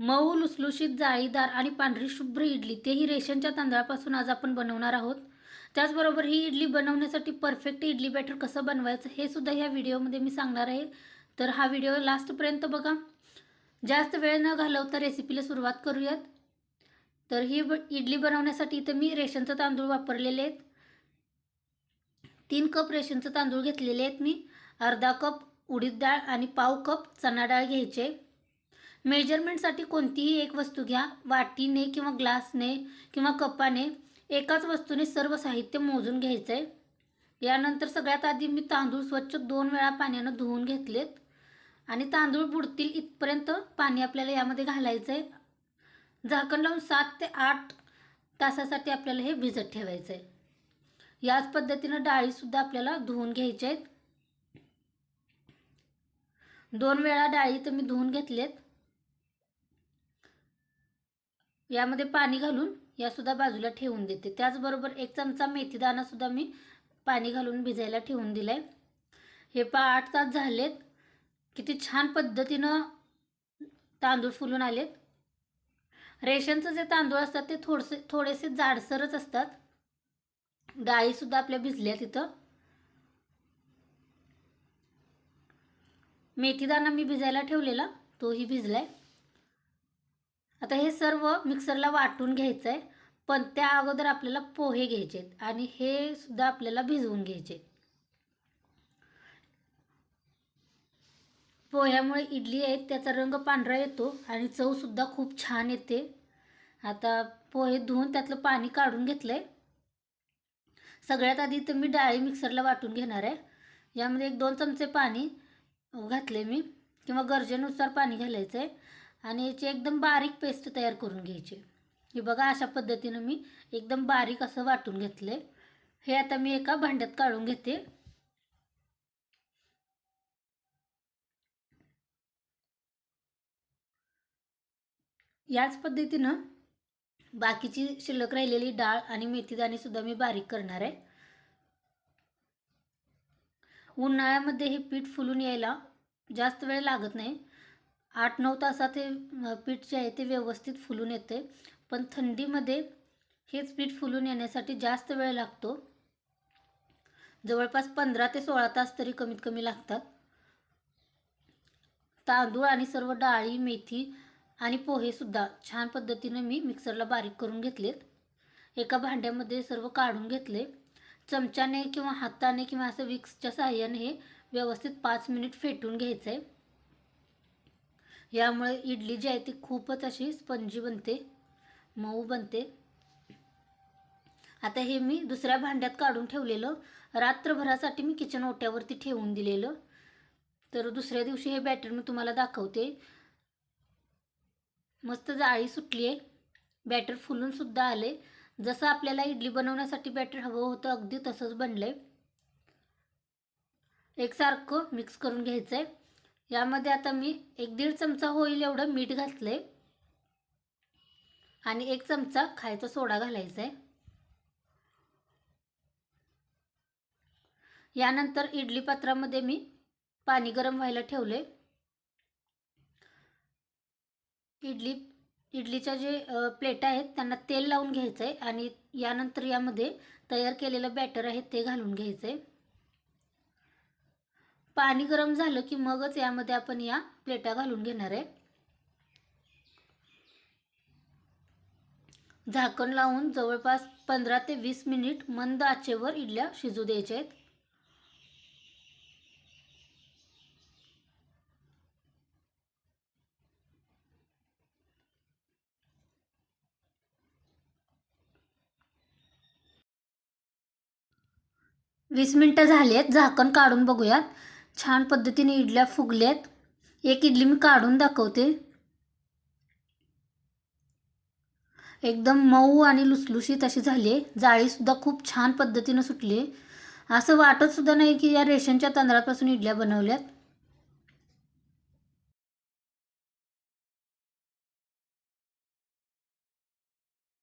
मऊ लुसलुशीत जाळीदार आणि पांढरी शुभ्र इडली. तेही रेशनच्या तांदळापासून आज आपण बनवणार आहोत. त्याचबरोबर ही इडली बनवण्यासाठी परफेक्ट इडली बॅटर कसं बनवायचं हे सुद्धा ह्या व्हिडिओमध्ये मी सांगणार आहे. तर हा व्हिडिओ लास्टपर्यंत बघा. जास्त वेळ न घालवता रेसिपीला सुरुवात करूयात. तर ही ब इडली बनवण्यासाठी इथं मी रेशनचं तांदूळ वापरलेले आहेत. तीन कप रेशनचं तांदूळ घेतलेले आहेत मी. अर्धा कप उडीद डाळ आणि पाव कप चणा डाळ घ्यायचे. मेजरमेंटसाठी कोणतीही एक वस्तू घ्या. वाटीने किंवा ग्लासने किंवा कपाने एकाच वस्तूने सर्व साहित्य मोजून घ्यायचं. आहे यानंतर सगळ्यात आधी मी तांदूळ स्वच्छ दोन वेळा पाण्यानं धुवून घेतलेत. आणि तांदूळ बुडतील इथपर्यंत पाणी आपल्याला यामध्ये घालायचं आहे झाकण लावून सात ते आठ तासासाठी आपल्याला हे भिजत ठेवायचं आहे याच पद्धतीनं डाळीसुद्धा आपल्याला धुवून घ्यायच्या आहेत दोन वेळा डाळी तर मी धुवून घेतलेत. यामध्ये पाणी घालून यासुद्धा बाजूला ठेवून देते. त्याचबरोबर एक चमचा मेथीदाणासुद्धा मी पाणी घालून भिजायला ठेवून दिलं आहे हे पा आठ तास झालेत. किती छान पद्धतीनं तांदूळ फुलून आलेत. रेशनचं जे तांदूळ असतात ते थोडसे थोडेसे जाडसरच असतात. डाळीसुद्धा आपल्या भिजल्या तिथं. मेथीदाणा मी भिजायला ठेवलेला तोही भिजलाय. आता हे सर्व मिक्सरला वाटून घ्यायचं आहे पण त्या अगोदर आपल्याला पोहे घ्यायचे आहेत आणि हे सुद्धा आपल्याला भिजवून घ्यायचे पोह्यामुळे इडली आहे त्याचा रंग पांढरा येतो आणि चवसुद्धा खूप छान येते. आता पोहे धुवून त्यातलं पाणी काढून घेतलं आहे सगळ्यात आधी तर मी डाळी मिक्सरला वाटून घेणार आहे. यामध्ये एक दोन चमचे पाणी घातले मी किंवा गरजेनुसार पाणी घालायचं आहे आणि याची एकदम बारीक पेस्ट तयार करून घ्यायची. हे बघा अशा पद्धतीनं मी एकदम बारीक असं वाटून घेतले हे आता मी एका भांड्यात काढून घेते. याच पद्धतीनं बाकीची शिल्लक राहिलेली डाळ आणि मेथीदाणे सुद्धा मी बारीक करणार आहे. उन्हाळ्यामध्ये हे पीठ फुलून यायला जास्त वेळ लागत नाही. आठ नऊ तासात हे पीठ जे आहे ते व्यवस्थित फुलून येते. पण थंडीमध्ये हेच पीठ फुलून येण्यासाठी जास्त वेळ लागतो. जवळपास पंधरा ते सोळा तास तरी कमीत कमी लागतात. तांदूळ आणि सर्व डाळी मेथी आणि पोहेसुद्धा छान पद्धतीने मी मिक्सरला बारीक करून घेतलेत. एका भांड्यामध्ये सर्व काढून घेतले. चमच्याने किंवा हाताने किंवा असं विक्सच्या साह्याने हे व्यवस्थित पाच मिनिट फेटून घ्यायचं आहे यामुळे इडली जी आहे ती खूपच अशी स्पंजी बनते मऊ बनते. आता हे मी दुसऱ्या भांड्यात काढून ठेवलेलं. रात्रभरासाठी मी किचन ओट्यावरती ठेवून दिलेलं. तर दुसऱ्या दिवशी हे बॅटर मी तुम्हाला दाखवते. मस्त जाळी सुटली आहे. बॅटर फुलूनसुद्धा आले. जसं आपल्याला इडली बनवण्यासाठी बॅटर हवं होतं अगदी तसंच बनलं आहे एकसारखं मिक्स करून घ्यायचं आहे यामध्ये आता मी एक दीड चमचा होईल एवढं मीठ घातलं आहे आणि एक चमचा खायचा सोडा घालायचा आहे यानंतर इडली पात्रामध्ये मी पाणी गरम व्हायला ठेवले इडली इडलीच्या जे प्लेट आहेत त्यांना तेल लावून घ्यायचं आहे आणि यानंतर यामध्ये तयार केलेलं बॅटर आहे ते घालून घ्यायचं आहे पाणी गरम झालं की मगच यामध्ये आपण या प्लेटा घालून घेणार आहे. झाकण लावून जवळपास पंधरा ते वीस मिनिट मंद आचेवर इडल्या शिजू द्यायच्या आहेत. वीस मिनटं झाली आहेत. झाकण काढून बघूयात. छान पद्धतीने इडल्या फुगल्यात. एक इडली मी काढून दाखवते. एकदम मऊ आणि लुसलुशीत अशी झाली आहे जाळीसुद्धा खूप छान पद्धतीनं सुटली आहे असं वाटतसुद्धा नाही की या रेशनच्या तांदळापासून इडल्या बनवल्यात.